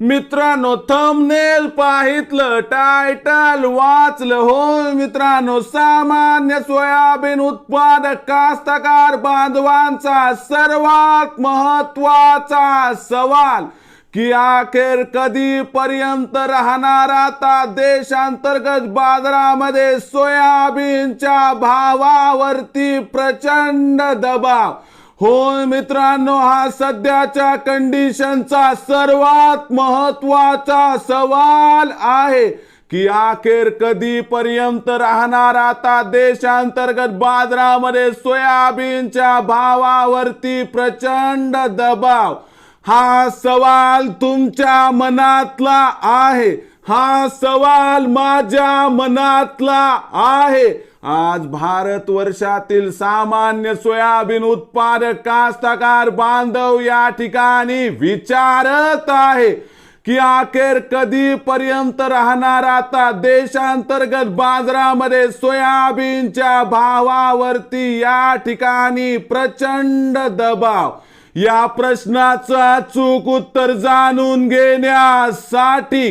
मित्रांनो thumbnail पाहितलं title वाचलं. हो मित्रांनो सामान्य सोयाबीन उत्पादक कास्तकार बांधवांचा सर्वात महत्त्वाचा सवाल की अखेर कधीपर्यंत राहणार आता देशांतर्गत बाजारामध्ये सोयाबीनच्या भावावरती प्रचंड दबाव? होय मित्रांनो हा सध्याच्या कंडिशनचा सर्वात महत्त्वाचा सवाल आहे की अखेर कधीपर्यंत राहणार आता देशांतर्गत बाजारामध्ये सोयाबीनच्या भावावरती प्रचंड दबाव? हा सवाल तुमच्या मनातला आहे. हा सवाल माझ्या मनातला आहे. आज भारत वर्षातील सामान्य सोयाबीन उत्पादक कास्तकार बांधव या ठिकाणी विचारत आहे की अखेर कधीपर्यंत राहणार आता देशांतर्गत बाजारामध्ये सोयाबीनच्या भावावरती या ठिकाणी प्रचंड दबाव? या प्रश्नाचं अचूक उत्तर जाणून घेण्यासाठी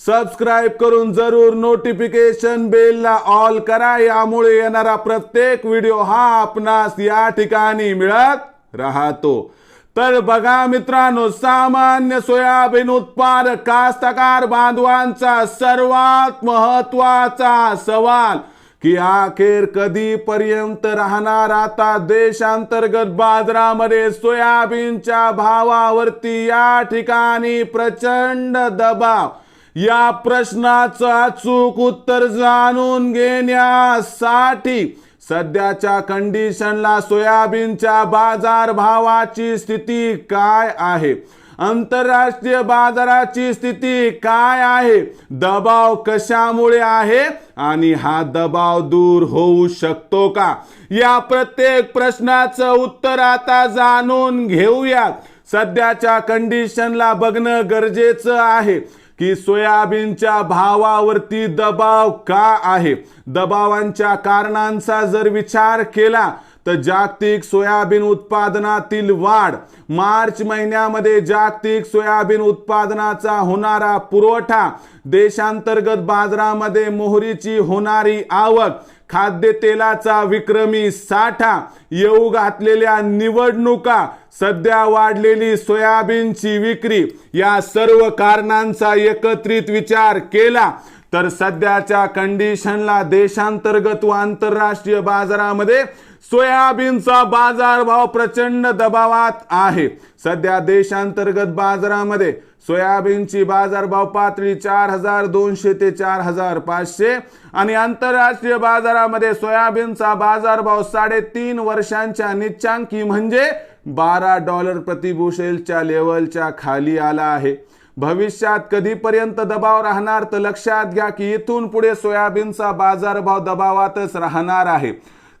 सबस्क्राईब करून जरूर नोटिफिकेशन बेलला ऑल करा. यामुळे येणारा प्रत्येक व्हिडिओ हा आपणास या ठिकाणी मिळत राहतो. तर बघा मित्रांनो सामान्य सोयाबीन उत्पादक कास्तकार बांधवांचा सर्वात महत्त्वाचा सवाल की अखेर कधीपर्यंत राहणार आता देशांतर्गत बाजारामध्ये सोयाबीनच्या भावावरती या ठिकाणी प्रचंड दबाव? या प्रश्नाचं अचूक उत्तर जाणून घेण्यासाठी सध्याच्या कंडिशनला सोयाबीनच्या बाजार भावाची स्थिती काय आहे? आंतरराष्ट्रीय बाजाराची स्थिती काय आहे? दबाव कशामुळे आहे? आणि हा दबाव दूर होऊ शकतो का? या प्रत्येक प्रश्नाचं उत्तर आता जाणून घेऊयात सध्याच्या कंडिशनला बघणं गरजेचं आहे. की सोयाबीनच्या भावावरती दबाव का आहे? दबावांच्या कारणांचा जर विचार केला तर जागतिक सोयाबीन उत्पादनातील वाढ मार्च महिन्यामध्ये जागतिक सोयाबीन उत्पादनाचा होणारा पुरवठा देशांतर्गत बाजारामध्ये मोहरीची होणारी आवक खाद्यतेलाचा विक्रमी साठा येऊ घातलेल्या निवडणुका सध्या वाढलेली सोयाबीनची विक्री या सर्व कारणांचा एकत्रित विचार केला तर सध्याच्या कंडिशनला देशांतर्गत व आंतरराष्ट्रीय बाजारामध्ये सोयाबीनचा बाजारभाव प्रचंड दबावात आहे. सध्या देशांतर्गत बाजारामध्ये सोयाबीनची बाजारभाव पातळी चार हजार दोनशे ते चार हजार पाचशे आणि आंतरराष्ट्रीय बाजारामध्ये सोयाबीनचा बाजारभाव साडेतीन वर्षांच्या निच्चांकी म्हणजे बारा डॉलर प्रतिबुशेलच्या लेवलच्या खाली आला आहे. भविष्यात कधीपर्यंत दबाव राहणार तर लक्षात घ्या की इथून पुढे सोयाबीनचा बाजारभाव दबावातच राहणार आहे.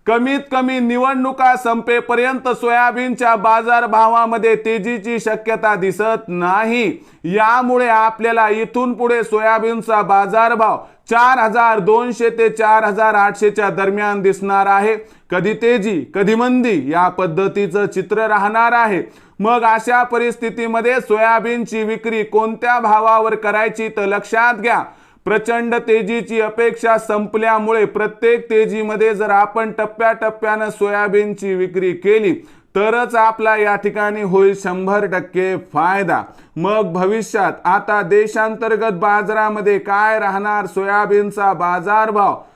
कमीत कमी निवडणुका संपेपर्यंत सोयाबीनच्या बाजारभावामध्ये तेजीची शक्यता दिसत नाही. यामुळे आपल्याला इथून पुढे सोयाबीनचा बाजारभाव चार हजार दोनशे ते चार हजार आठशेच्या दरम्यान दिसणार आहे. कधी तेजी कधी मंदी या पद्धतीचं चित्र राहणार आहे. मग अशा परिस्थितीमध्ये सोयाबीनची विक्री कोणत्या भावावर करायची तर लक्षात घ्या. प्रचंड तेजीची अपेक्षा संपल्यामुळे प्रत्येक तेजीमध्ये जर आपण टप्प्याटप्प्यानं सोयाबीनची विक्री केली तरच आपला या ठिकाणी होईल शंभर टक्के फायदा. मग भविष्यात आता देशांतर्गत बाजारामध्ये काय राहणार सोयाबीनचा बाजारभाव?